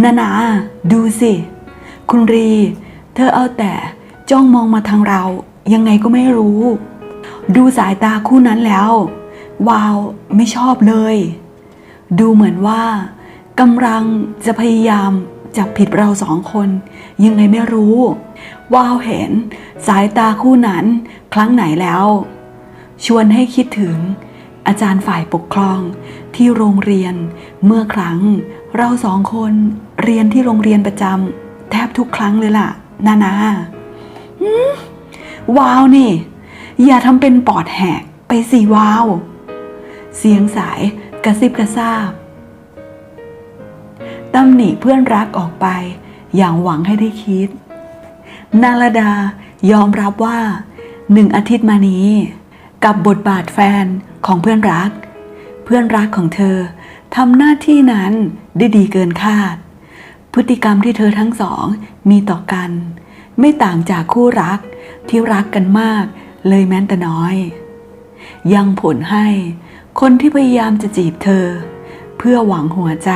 นานา ดูสิ คุณรี เธอเอาแต่จ้องมองมาทางเรา ยังไงก็ไม่รู้ ดูสายตาคู่นั้นแล้ว วาวไม่ชอบเลย ดูเหมือนว่ากำลังจะพยายามจับผิดเราสองคน ยังไงไม่รู้ วาวเห็นสายตาคู่นั้นครั้งไหนแล้ว ชวนให้คิดถึงอาจารย์ฝ่ายปกครองที่โรงเรียนเมื่อครั้ง เราสองคนเรียนที่โรงเรียนประจำแทบทุกครั้งเลยล่ะ นานาว้าวนี่ อย่าทำเป็นปอดแหกไปสิว้าว เสียงสายกระซิบกระซาบตำหนิเพื่อนรักออกไป อย่างหวังให้ได้คิด นารดายอมรับว่าหนึ่งอาทิตย์มานี้ กับบทบาทแฟนของเพื่อนรัก เพื่อนรักของเธอ ทำหน้าที่นั้นได้ดีเกินคาด พฤติกรรมที่เธอทั้งสองมีต่อกัน ไม่ต่างจากคู่รักที่รักกันมากเลยแม้แต่น้อย ยังผลให้คนที่พยายามจะจีบเธอ เพื่อหวังหัวใจ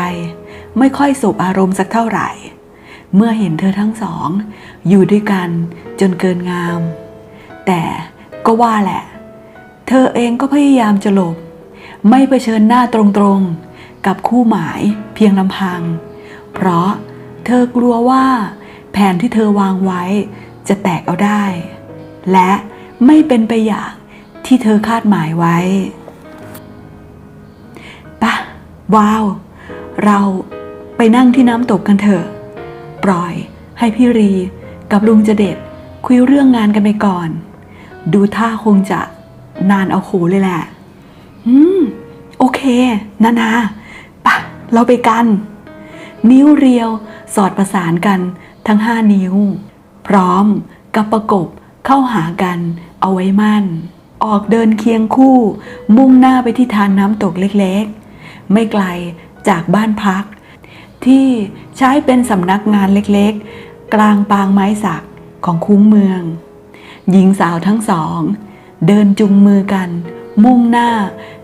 ไม่ค่อยสบอารมณ์สักเท่าไหร่ เมื่อเห็นเธอทั้งสอง อยู่ด้วยกันจนเกินงาม แต่ก็ว่าแหละ เธอเองก็พยายามจะหลบ ไม่เผชิญหน้าตรงๆ กับคู่หมายเพียงลำพัง เพราะเธอกลัวว่า แผนที่เธอวางไว้จะแตกเอาได้ และไม่เป็นไปอย่างที่เธอคาดหมายไว้ปะว้าว เราไปนั่งที่น้ำตกกันเถอะ ปล่อยให้พี่รีกับลุงจะเด็ดคุยเรื่องงานกันไปก่อน ดูท่าคงจะนานเอาโขเลยแหละ อืม โอเค นานา เราไปกัน นิ้วเรียวสอดประสานกันทั้งห้านิ้ว พร้อมกับประกบเข้าหากันเอาไว้มั่น ออกเดินเคียงคู่ มุ่งหน้าไปที่ทานน้ำตกเล็กๆ ไม่ไกลจากบ้านพัก ที่ใช้เป็นสำนักงานเล็กๆ กลางปางไม้สักของคุ้งเมือง หญิงสาวทั้งสอง เดินจุงมือกัน มุ่งหน้า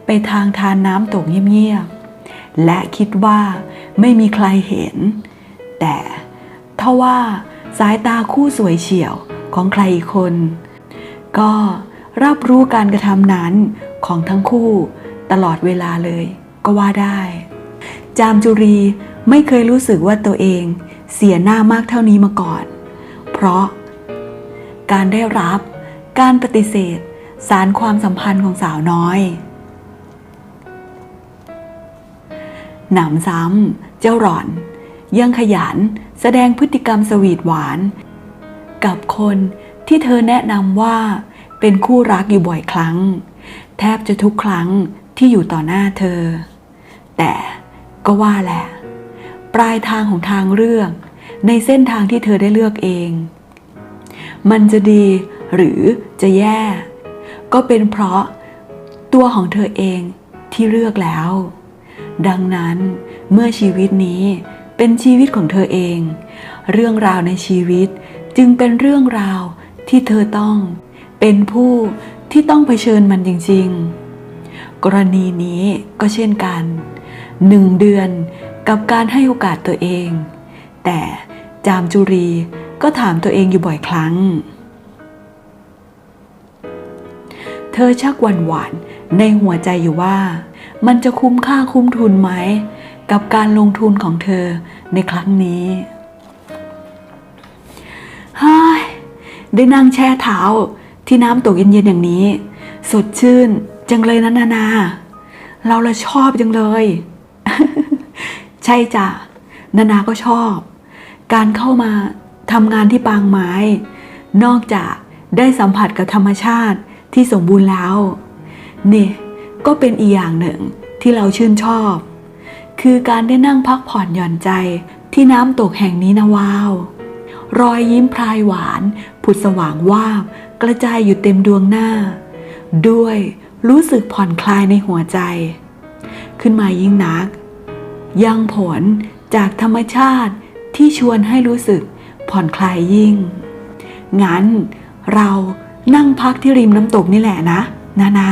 ไปทางทานน้ำตกเงียบๆ และคิดว่าไม่มีใครเห็น แต่ถ้าว่าสายตาคู่สวยเฉียวของใครอีกคน ก็รับรู้การกระทำนั้นของทั้งคู่ตลอดเวลาเลยก็ว่าได้ จามจุรีไม่เคยรู้สึกว่าตัวเองเสียหน้ามากเท่านี้มาก่อน เพราะ การได้รับการปฏิเสธ สารความสัมพันธ์ของสาวน้อย หนำซ้ำเจ้าหล่อน ยังขยันแสดงพฤติกรรมสวีทหวาน กับคนที่เธอแนะนำว่าเป็นคู่รักอยู่บ่อยครั้ง แทบจะทุกครั้งที่อยู่ต่อหน้าเธอ แต่ก็ว่าแหละ ปลายทางของทางเลือกในเส้นทางที่เธอได้เลือกเอง มันจะดีหรือจะแย่ ก็เป็นเพราะตัวของเธอเองที่เลือกแล้ว ดังนั้นเมื่อชีวิตนี้เป็นชีวิตของเธอเอง เรื่องราวในชีวิตจึงเป็นเรื่องราวที่เธอต้อง เป็นผู้ที่ต้องเผชิญมันจริง ๆ กรณีนี้ก็เช่นกันหนึ่งเดือนกับการให้โอกาสตัวเอง แต่จามจุรีก็ถามตัวเองอยู่บ่อยครั้ง เธอชักหวั่นหวานในหัวใจอยู่ว่า มันจะคุ้มค่าคุ้มทุนไหม กับการลงทุนของเธอในครั้งนี้ฮ้ยได้นั่งแช่เท้าที่น้ำตกเย็นๆอย่างนี้ สดชื่นจังเลยนะนานา เราละชอบจังเลย ใช่จ้ะ นานาก็ชอบ การเข้ามาทำงานที่ปางไม้ นอกจากได้สัมผัสกับธรรมชาติที่สมบูรณ์แล้ว นี่ ก็เป็นอีกอย่างหนึ่งที่เราชื่นชอบ คือการได้นั่งพักผ่อนหย่อนใจที่น้ำตกแห่งนี้นะว้าว รอยยิ้มพรายหวาน ผุดสว่างวาบ กระจายอยู่เต็มดวงหน้า ด้วยรู้สึกผ่อนคลายในหัวใจ ขึ้นมายิ่งนัก ยังผลจากธรรมชาติที่ชวนให้รู้สึกผ่อนคลายยิ่ง งั้นเรานั่งพักที่ริมน้ำตกนี่แหละนะ นานา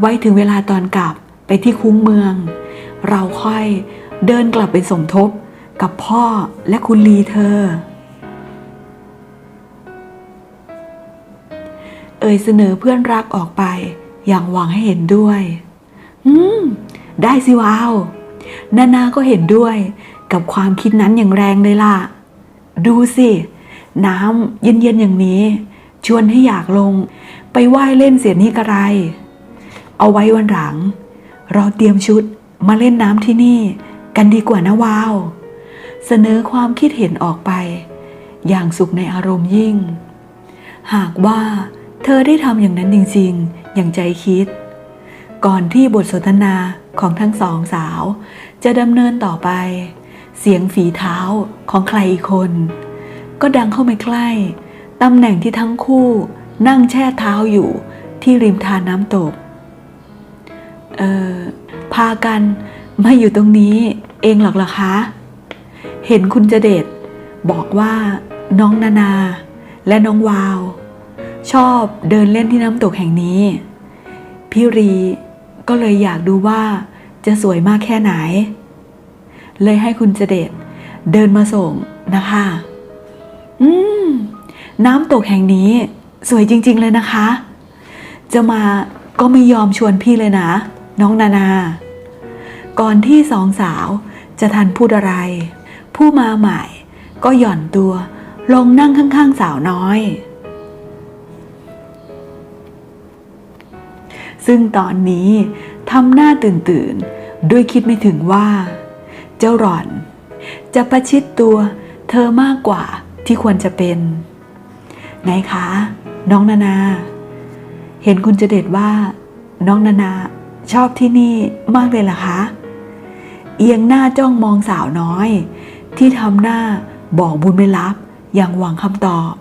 ไว้ถึงเวลาตอนกลับไปที่คุ้งเมือง เราค่อยเดินกลับไปสมทบกับพ่อและคุณลีเธอ เอ่ยเสนอเพื่อนรักออกไป อย่างหวังให้เห็นด้วย อืม ได้สิวาว นานาก็เห็นด้วยกับความคิดนั้นอย่างแรงเลยล่ะ ดูสิ น้ำเย็นๆอย่างนี้ ชวนให้อยากลง ไปว่ายเล่นเสียนี่กระไร เอาไว้วันหลัง เราเตรียมชุดมาเล่นน้ำที่นี่ กันดีกว่านะวาว เสนอความคิดเห็นออกไป อย่างสุขในอารมณ์ยิ่ง หากว่าเธอได้ทำอย่างนั้นจริงๆ อย่างใจคิด ก่อนที่บทสนทนาของทั้งสองสาว จะดำเนินต่อไป เสียงฝีเท้าของใครอีกคน ก็ดังเข้ามาใกล้ตำแหน่งที่ทั้งคู่นั่งแช่เท้าอยู่ที่ริมทานน้ำตก พากันมาอยู่ตรงนี้เองหรอกเหรอคะ เห็นคุณจเด็ดบอกว่าน้องนานาและน้องวาว ชอบเดินเล่นที่น้ำตกแห่งนี้ พี่รีก็เลยอยากดูว่าจะสวยมากแค่ไหน เลยให้คุณจเด็ดเดินมาส่งนะคะ อืม น้ำตกแห่งนี้สวยจริง ๆ เลยนะคะ จะมาก็ไม่ยอมชวนพี่เลยนะ น้องนานา ก่อนที่สองสาวจะทันพูดอะไร ผู้มาใหม่ก็หย่อนตัวลงนั่งข้างๆสาวน้อย ซึ่งตอนนี้ทำหน้าตื่นตื่นๆด้วยคิดไม่ถึงว่า เจ้าหล่อน จะประชิดตัวเธอมากกว่าที่ควรจะเป็น ไหนคะ น้องนานา เห็นคุณจะเด็ดว่า น้องนานา ชอบที่นี่มากเลยล่ะคะ เอียงหน้าจ้องมองสาวน้อย ที่ทำหน้าบอกบุญไม่รับอย่างหวังคำตอบ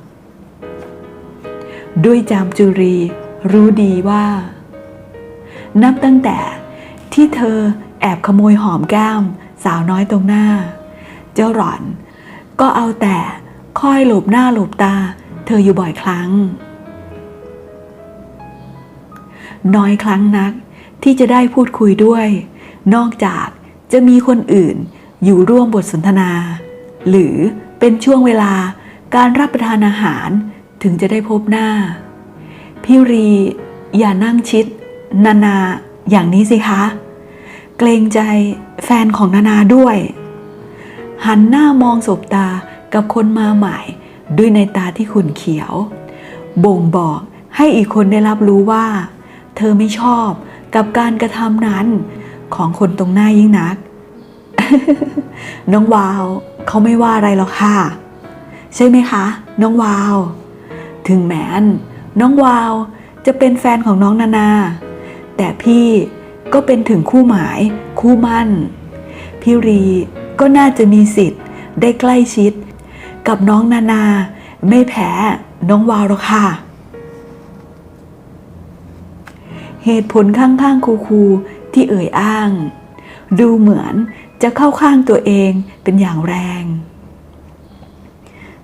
ด้วยจามจุรีรู้ดีว่า นับตั้งแต่ที่เธอแอบขโมยหอมแก้มสาวน้อยตรงหน้า เจ้าหล่อน ก็เอาแต่คอยหลบหน้าหลบตา เธออยู่บ่อยครั้ง น้อยครั้งนัก ที่จะได้พูดคุยด้วย นอกจากจะมีคนอื่นอยู่ร่วมบทสนทนา หรือเป็นช่วงเวลาการรับประทานอาหารถึงจะได้พบหน้า พี่รีอย่านั่งชิด นานาอย่างนี้สิคะ เกรงใจแฟนของนานาด้วย หันหน้ามองสบตากับคนมาใหม่ด้วยในตาที่ขุ่นเขียว บ่งบอกให้อีกคนได้รับรู้ว่า เธอไม่ชอบ กับการกระทำนั้น ของคนตรงหน้ายิ่งนัก น้องวาวเขาไม่ว่าอะไรหรอกค่ะ ใช่ไหมคะ น้องวาว ถึงแม้นน้องวาวจะเป็นแฟนของน้องนานา แต่พี่ก็เป็นถึงคู่หมาย คู่มั่น พี่รีก็น่าจะมีสิทธิ์ได้ใกล้ชิด กับน้องนานา ไม่แพ้น้องวาวหรอกค่ะ เหตุผลข้างๆคูๆที่เอ่ยอ้าง ดูเหมือนจะเข้าข้างตัวเองเป็นอย่างแรง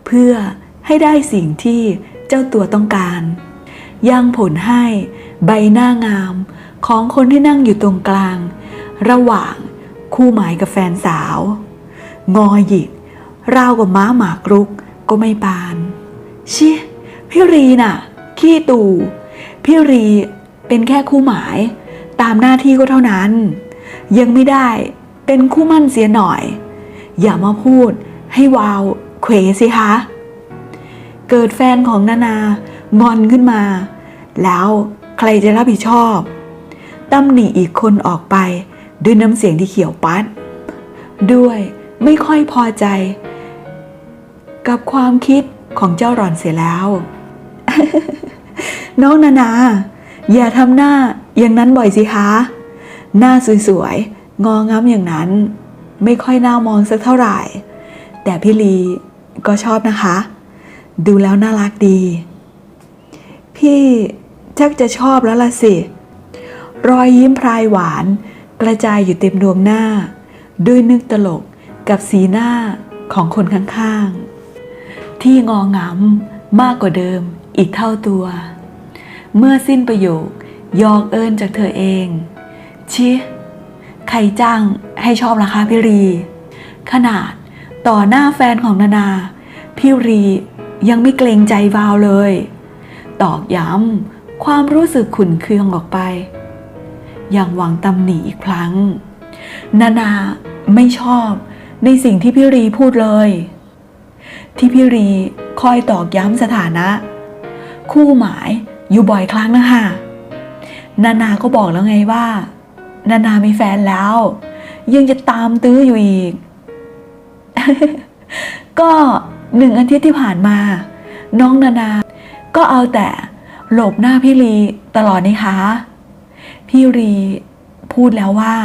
เพื่อให้ได้สิ่งที่เจ้าตัวต้องการยังผลให้ใบหน้างามของคนที่นั่งอยู่ตรงกลาง ระหว่างคู่หมายกับแฟนสาว งอหยิกราวกับม้าหมากรุกก็ไม่ปาน ชิ พี่รีน่ะ ขี้ตู่พี่รี เป็นแค่คู่หมายตามหน้าที่ก็เท่านั้น ยังไม่ได้เป็นคู่มั่นเสียหน่อย อย่ามาพูดให้วาวเขวสิคะ เกิดแฟนของนานางอนขึ้นมา แล้วใครจะรับผิดชอบตำหนิอีกคนออกไปด้วยน้ำเสียงที่เขียวปัด ด้วยไม่ค่อยพอใจ กับความคิดของเจ้าหล่อนเสียแล้ว น้องนานา อย่าทำหน้าอย่างนั้นบ่อยสิคะ หน้าสวยๆ งองามอย่างนั้น ไม่ค่อยน่ามองสักเท่าไหร่ แต่พี่ลีก็ชอบนะคะ ดูแล้วน่ารักดี พี่ชักจะชอบแล้วล่ะสิ รอยยิ้มพรายหวานกระจายอยู่เต็มดวงหน้า ด้วยนึกตลกกับสีหน้าของคนข้างๆ ที่งองำมากกว่าเดิมอีกเท่าตัว เมื่อสิ้นประโยค ยอกเอิญจากเธอเองชิใครจ้างให้ชอบราคาพี่รี ขนาดต่อหน้าแฟนของนานา พี่รียังไม่เกรงใจวาวเลย ตอกย้ำความรู้สึกขุนเคืองออกไป อย่างหวังตำหนิอีกครั้ง นานาไม่ชอบในสิ่งที่พี่รีพูดเลย ที่พี่รีคอยตอกย้ำสถานะ คู่หมาย อยู่บ่อยครั้งนะคะนานาก็บอกแล้วไงว่า นานามีแฟนแล้ว ยังจะตามตื้ออยู่อีก ก็หนึ่งอาทิตย์ที่ผ่านมา น้องนานา ก็เอาแต่หลบหน้าพี่ลีตลอดนี่คะ พี่รีพูดแล้วว่า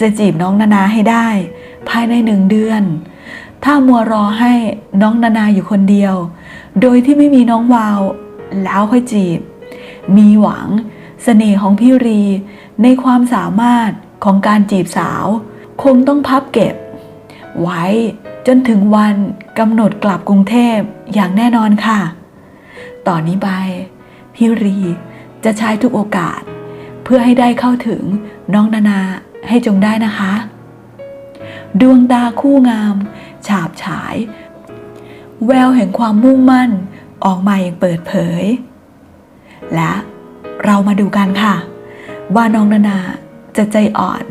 จะจีบน้องนานาให้ได้ ภายในหนึ่งเดือน ถ้ามัวรอให้น้องนานาอยู่คนเดียว โดยที่ไม่มีน้องวาว แล้วค่อยจีบ มีหวัง เสน่ห์ของพี่รี ในความสามารถของการจีบสาว คงต้องพับเก็บ ไว้จนถึงวันกำหนดกลับกรุงเทพอย่างแน่นอนค่ะ ต่อนนี้ไป พี่รีจะใช้ทุกโอกาส เพื่อให้ได้เข้าถึงน้องนานาให้จงได้นะคะ ดวงตาคู่งาม ฉาบฉาย แววแห่งความมุ่งมั่นออกมาอย่างเปิดเผย และเรามาดูกันค่ะ ว่าน้องนานาจะใจอ่อน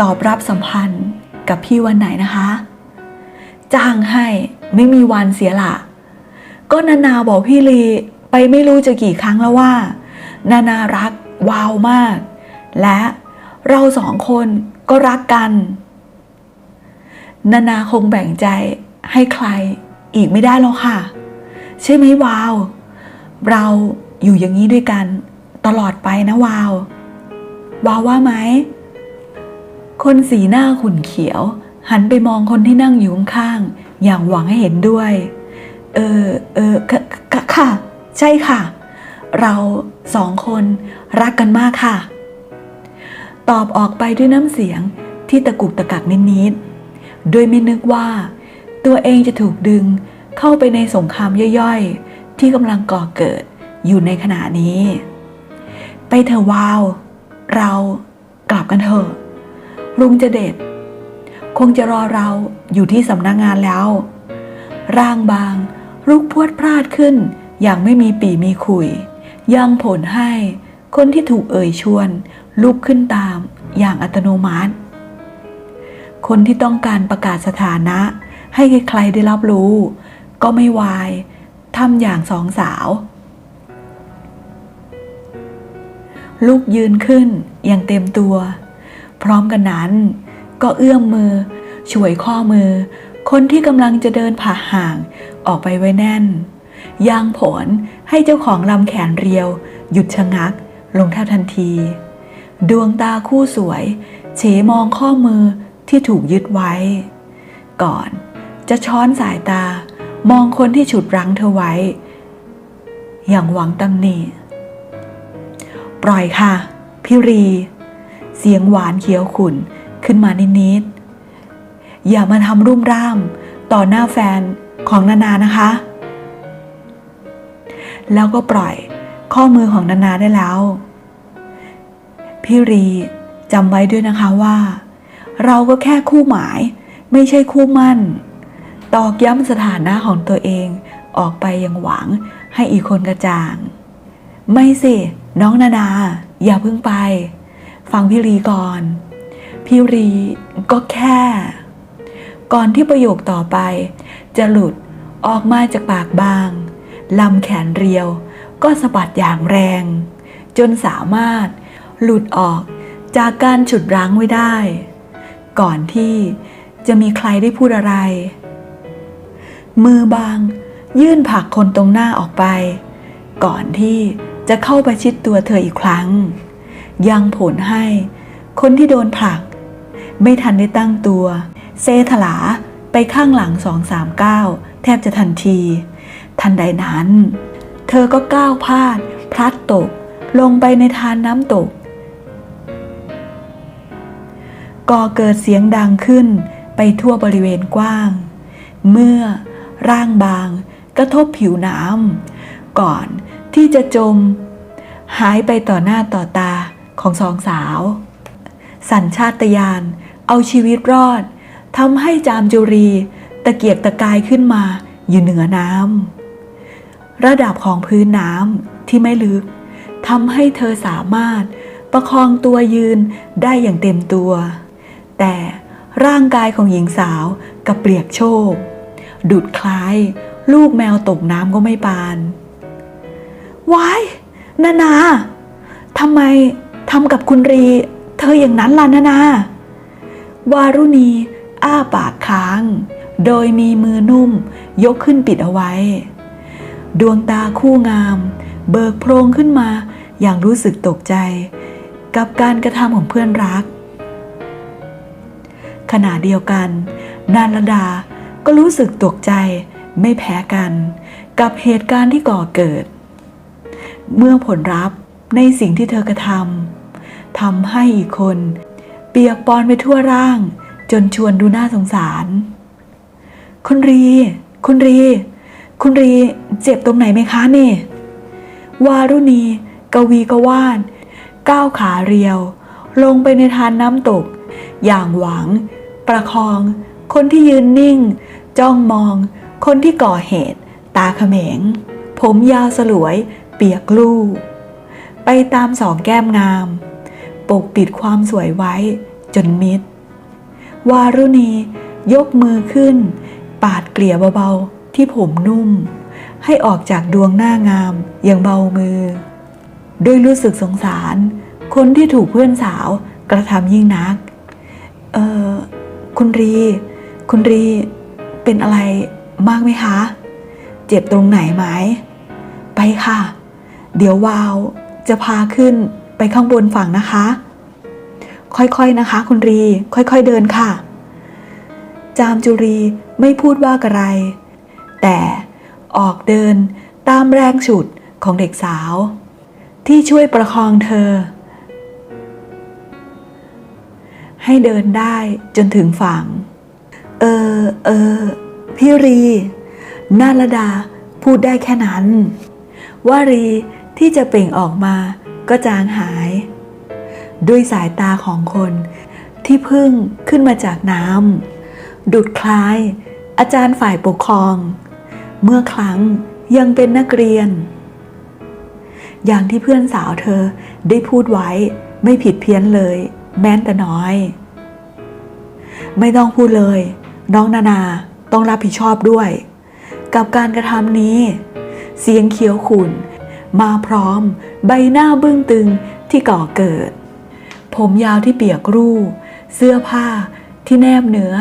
ตอบรับสัมพันธ์กับพี่วันไหนนะคะ จ้างให้ไม่มีวันเสียละก็นานาบอกพี่ลีไปไม่รู้จะกี่ครั้งแล้วว่า นานารักวาวมาก และเราสองคนก็รักกัน นานาคงแบ่งใจให้ใครอีกไม่ได้แล้วค่ะ ใช่ไหมวาว เรา อยู่อย่างนี้ด้วยกันตลอดไปนะวาว วาวว่าไหม คนสีหน้าขุ่นเขียว หันไปมองคนที่นั่งอยู่ข้างๆอย่างหวังให้เห็นด้วย เออ เออคคค่ะ ใช่ค่ะ เราสองคนรักกันมากค่ะ ตอบออกไปด้วยน้ำเสียงที่ตะกุกตะกักนิดๆ โดยไม่นึกว่า ตัวเองจะถูกดึงเข้าไปในสงครามย่อยๆ ที่กำลังก่อเกิด อยู่ในขณะนี้ ไปเถอะวาว เรากลับกันเถอะ ลุงจะเด็ด คงจะรอเราอยู่ที่สำนักงงานแล้ว ร่างบางลุกพวดพลาดขึ้น อย่างไม่มีปีมีขุย ยังผลให้คนที่ถูกเอ่ยชวน ลุกขึ้นตามอย่างอัตโนมัติ คนที่ต้องการประกาศสถานะ ให้ใครๆได้รับรู้ ก็ไม่วายทำอย่างสองสาว ลูกยืนขึ้นอย่างเต็มตัว พร้อมกันนั้น ก็เอื้อมมือ ช่วยข้อมือ คนที่กำลังจะเดินผ่าห่างออกไปไว้แน่นย่างผลให้เจ้าของลำแขนเรียว หยุดชะงัก ลงแทบทันที ดวงตาคู่สวย เฉมองข้อมือที่ถูกยึดไว้ ก่อนจะช้อนสายตามองคนที่ฉุดรั้งเธอไว้ อย่างหวังตำหนิ ปล่อยค่ะ พี่รี เสียงหวานเขียวขุ่นขึ้นมานิดๆ อย่ามาทำรุ่มร่ามต่อหน้าแฟนของนานานะคะ แล้วก็ปล่อยข้อมือของนานาได้แล้ว พี่รีจำไว้ด้วยนะคะว่า เราก็แค่คู่หมายไม่ใช่คู่มั่น ตอกย้ำสถานะของตัวเองออกไปยังหวังให้อีกคนกระจ่าง ไม่สิ น้องนานา อย่าเพิ่งไป ฟังพี่รีก่อน พี่รีก็แค่ ก่อนที่ประโยคต่อไป จะหลุดออกมาจากปากบางลำแขนเรียว ก็สะบัดอย่างแรง จนสามารถหลุดออกจากการฉุดรั้งไว้ได้ ก่อนที่จะมีใครได้พูดอะไร มือบางยื่นผักคนตรงหน้าออกไป ก่อนที่ จะเข้าไปชิดตัวเธออีกครั้ง ยังผลให้ คนที่โดนผลัก ไม่ทันได้ตั้งตัว เซถลาไปข้างหลังสองสามก้าวแทบจะทันที ทันใดนั้น เธอก็ก้าวพลาด พลัดตก ลงไปในทานน้ำตก ก่อเกิดเสียงดังขึ้นไปทั่วบริเวณกว้าง เมื่อร่างบางกระทบผิวน้ำก่อน ที่จะจม หายไปต่อหน้าต่อตาของสองสาว สัญชาตญาณเอาชีวิตรอดทำให้จามจุรี ตะเกียกตะกายขึ้นมาอยู่เหนือน้ำระดับของพื้นน้ำที่ไม่ลึกทำให้เธอสามารถประคองตัวยืนได้อย่างเต็มตัว แต่ร่างกายของหญิงสาวกับเปียกโชคดุดคล้าย ลูกแมวตกน้ำก็ไม่ปาน วายนานาทำไมทำกับคุณรี เธออย่างนั้นล่ะนานา วารุณีอ้าปากค้าง โดยมีมือนุ่ม ยกขึ้นปิดเอาไว้ ดวงตาคู่งาม เบิกโพรงขึ้นมาอย่างรู้สึกตกใจ กับการกระทำของเพื่อนรัก ขณะเดียวกัน นานรดาก็รู้สึกตกใจไม่แพ้กัน กับเหตุการณ์ที่ก่อเกิด เมื่อผลลัพธ์ในสิ่งที่เธอกระทำทำให้อีกคน เปียกปอนไปทั่วร่าง จนชวนดูน่าสงสาร คุณรี คุณรี คุณรีเจ็บตรงไหนไหมคะนี่วารุณี กวีกวาดก้าวขาเรียว ลงไปในทานน้ำตก อย่างหวัง ประคอง คนที่ยืนนิ่ง จ้องมอง คนที่ก่อเหตุ ตาเขมง ผมยาวสลวย เปียกลูกไปตามสองแก้มงาม ปกปิดความสวยไว้จนมิด วารุณียกมือขึ้น ปาดเกลี่ยเบาๆที่ผมนุ่ม ให้ออกจากดวงหน้างามอย่างเบามือ ด้วยรู้สึกสงสาร คนที่ถูกเพื่อนสาวกระทำยิ่งนัก เออคุณรี คุณรี เป็นอะไรมากไหมคะ เจ็บตรงไหนไหม ไปค่ะ เดี๋ยววาวจะพาขึ้นไปข้างบนฝั่งนะคะ ค่อยๆนะคะ คุณรี ค่อยๆเดินค่ะ จามจุรีไม่พูดว่าอะไร แต่ออกเดินตามแรงฉุดของเด็กสาว ที่ช่วยประคองเธอ ให้เดินได้จนถึงฝั่ง เออ เออ พี่รี นาลดาพูดได้แค่นั้นว่ารี ที่จะเปล่งออกมาก็จางหาย ด้วยสายตาของคนที่พึ่งขึ้นมาจากน้ำดุดคล้าย อาจารย์ฝ่ายปกครอง เมื่อครั้งยังเป็นนักเรียน อย่างที่เพื่อนสาวเธอได้พูดไว้ไม่ผิดเพี้ยนเลย แม้แต่น้อย ไม่ต้องพูดเลย น้องนานาต้องรับผิดชอบด้วย กับการกระทำนี้ เสียงเขียวขุ่น มาพร้อม ใบหน้าบึ้งตึงที่ก่อเกิด ผมยาวที่เปียกรูเสื้อผ้าที่แนบเนื้อ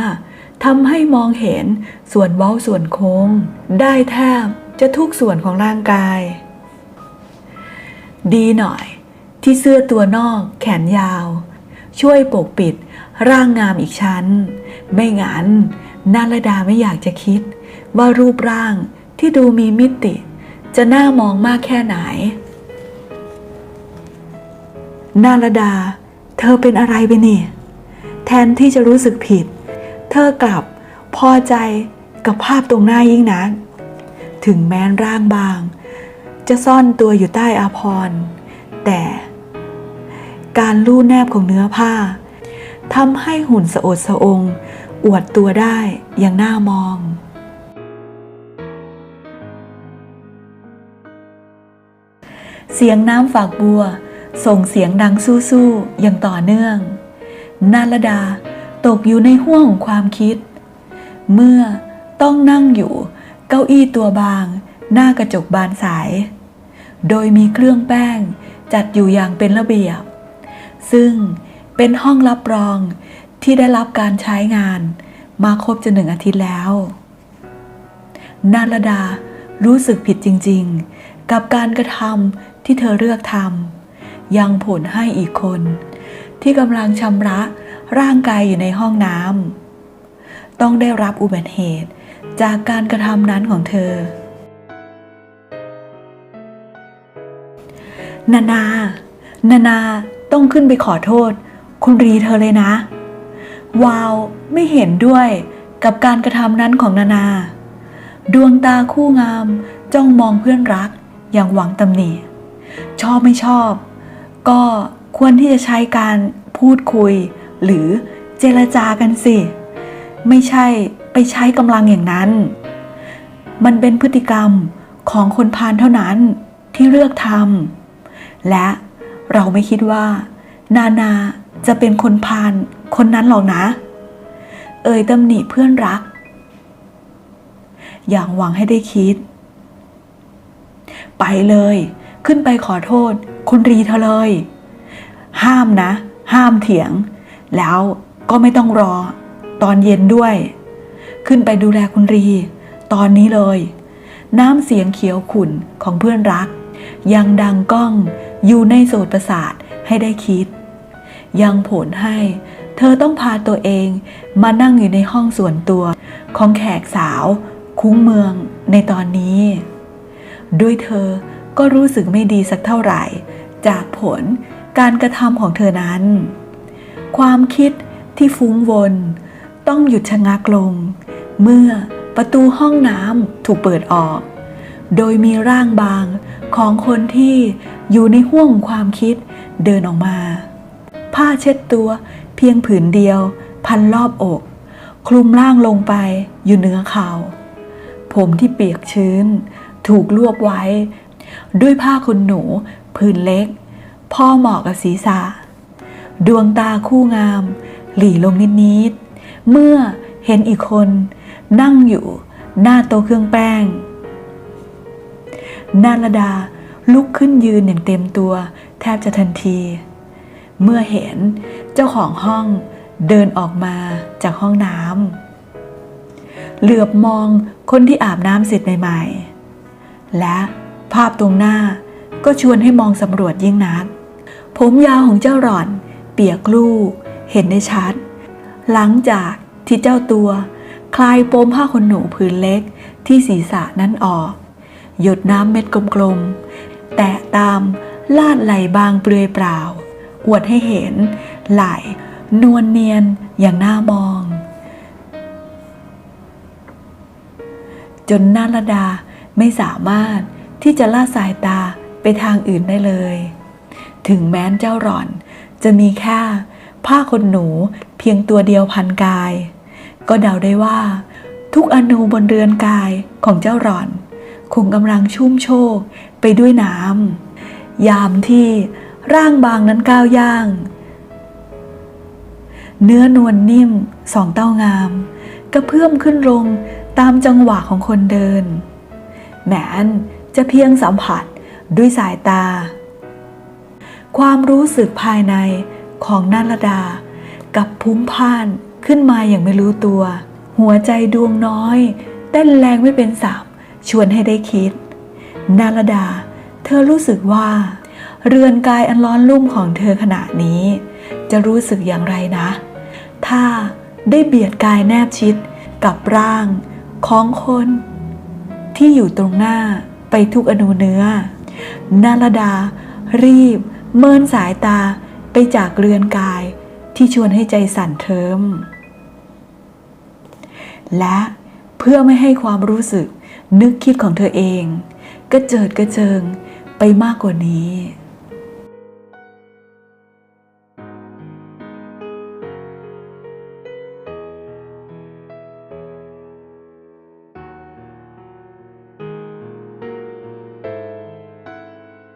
ทำให้มองเห็นส่วนเว้าส่วนโค้ง ได้แทบจะทุกส่วนของร่างกาย ดีหน่อย ที่เสื้อตัวนอกแขนยาว ช่วยปกปิดร่างงามอีกชั้น ไม่งั้นนาลดาไม่อยากจะคิดว่ารูปร่างที่ดูมีมิติ จะน่ามองมากแค่ไหน นาลดา เธอเป็นอะไรไปนี่ แทนที่จะรู้สึกผิด เธอกลับพอใจกับภาพตรงหน้ายิ่งนัก ถึงแม้นร่างบาง จะซ่อนตัวอยู่ใต้อาภรแต่การลู่แนบของเนื้อผ้าทำให้หุ่นสะโอดสะอง อวดตัวได้อย่างน่ามอง เสียงน้ำฝากบัว ส่งเสียงดังสู้ๆอย่างต่อเนื่อง นาลดาตกอยู่ในห้วงของความคิด เมื่อต้องนั่งอยู่เก้าอี้ตัวบาง หน้ากระจกบานสาย โดยมีเครื่องแป้งจัดอยู่อย่างเป็นระเบียบ ซึ่งเป็นห้องรับรองที่ได้รับการใช้งานมาครบจะหนึ่งอาทิตย์แล้ว นาลดารู้สึกผิดจริงๆ กับการกระทำ ที่เธอเลือกทำยังผลให้อีกคน ที่กำลังชำระร่างกายอยู่ในห้องน้ำต้องได้รับอุบัติเหตุจากการกระทำนั้นของเธอ นานา นานาต้องขึ้นไปขอโทษ คุณรีเธอเลยนะ วาวไม่เห็นด้วยกับการกระทำนั้นของนานา ดวงตาคู่งามจ้องมองเพื่อนรักอย่างหวังตำหนิ ชอบไม่ชอบ ก็ควรที่จะใช้การพูดคุย หรือเจรจากันสิ ไม่ใช่ไปใช้กำลังอย่างนั้น มันเป็นพฤติกรรมของคนพาลเท่านั้นที่เลือกทำและเราไม่คิดว่า นานาจะเป็นคนพาลคนนั้นหรอกนะ เอ่ยตำหนิเพื่อนรัก อย่างหวังให้ได้คิด ไปเลย ขึ้นไปขอโทษ คุณรีเธอเลย ห้ามนะ ห้ามเถียง แล้วก็ไม่ต้องรอ ตอนเย็นด้วย ขึ้นไปดูแลคุณรี ตอนนี้เลย น้ำเสียงเขียวขุ่นของเพื่อนรัก ยังดังก้องอยู่ในโสตประสาทให้ได้คิด ยังผลให้ เธอต้องพาตัวเองมานั่งอยู่ในห้องส่วนตัว ของแขกสาว คุ้งเมืองในตอนนี้ ด้วยเธอ ก็รู้สึกไม่ดีสักเท่าไหร่ จากผลการกระทำของเธอนั้น ความคิดที่ฟุ้งวน ต้องหยุดชะงักลง เมื่อประตูห้องน้ำถูกเปิดออก โดยมีร่างบางของคนที่อยู่ในห้วงความคิดเดินออกมา ผ้าเช็ดตัวเพียงผืนเดียว พันรอบอก คลุมร่างลงไปอยู่เหนือเข่าผมที่เปียกชื้น ถูกรวบไว้ ด้วยผ้าขนหนูผืนเล็ก พ่อเหมาะกับศีรษะ ดวงตาคู่งาม หลีลงนิดๆเมื่อเห็นอีกคน นั่งอยู่หน้าโต๊ะเครื่องแป้งนาลดาลุกขึ้นยืนอย่างเต็มตัว แทบจะทันที เมื่อเห็นเจ้าของห้องเดินออกมาจากห้องน้ำเหลือบมองคนที่อาบน้ำเสร็จใหม่ ๆ และ ภาพตรงหน้าก็ชวนให้มองสำรวจยิ่งนัก ผมยาวของเจ้าหล่อน เปียกลูกเห็นได้ชัด หลังจากที่เจ้าตัว คลายปมผ้าขนหนูผืนเล็กที่ศีรษะนั้นออก หยดน้ำเม็ดกลมๆ แตะตามลาดไหลบางเปลือยเปล่า อวดให้เห็น ไหลนวลเนียนอย่างน่ามอง จนนาลดาไม่สามารถ ที่จะล่าสายตาไปทางอื่นได้เลย ถึงแม้นเจ้าหล่อนจะมีแค่ผ้าขนหนูเพียงตัวเดียวพันกาย ก็เดาได้ว่า ทุกอนูบนเรือนกายของเจ้าหล่อน คงกำลังชุ่มโชกไปด้วยน้ำยามที่ร่างบางนั้นก้าวย่าง เนื้อนวลนิ่มสองเต้างาม กระเพื่อมขึ้นลงตามจังหวะของคนเดินแหมน จะเพียงสัมผัสด้วยสายตา ความรู้สึกภายในของนัลดา กับพุ่มพ่านขึ้นมาอย่างไม่รู้ตัว หัวใจดวงน้อยเต้นแรงไม่เป็นสามชวนให้ได้คิด นาลดา เธอรู้สึกว่า เรือนกายอันร้อนรุ่มของเธอขณะนี้ จะรู้สึกอย่างไรนะ ถ้าได้เบียดกายแนบชิดกับร่างของคนที่อยู่ตรงหน้า ไปทุกอนูเนื้อ นาลดา รีบ เมินสายตาไปจากเรือนกายที่ชวนให้ใจสั่นเทิม และเพื่อไม่ให้ความรู้สึกนึกคิดของเธอเอง ก็เจิดกระเจิงไปมากกว่านี้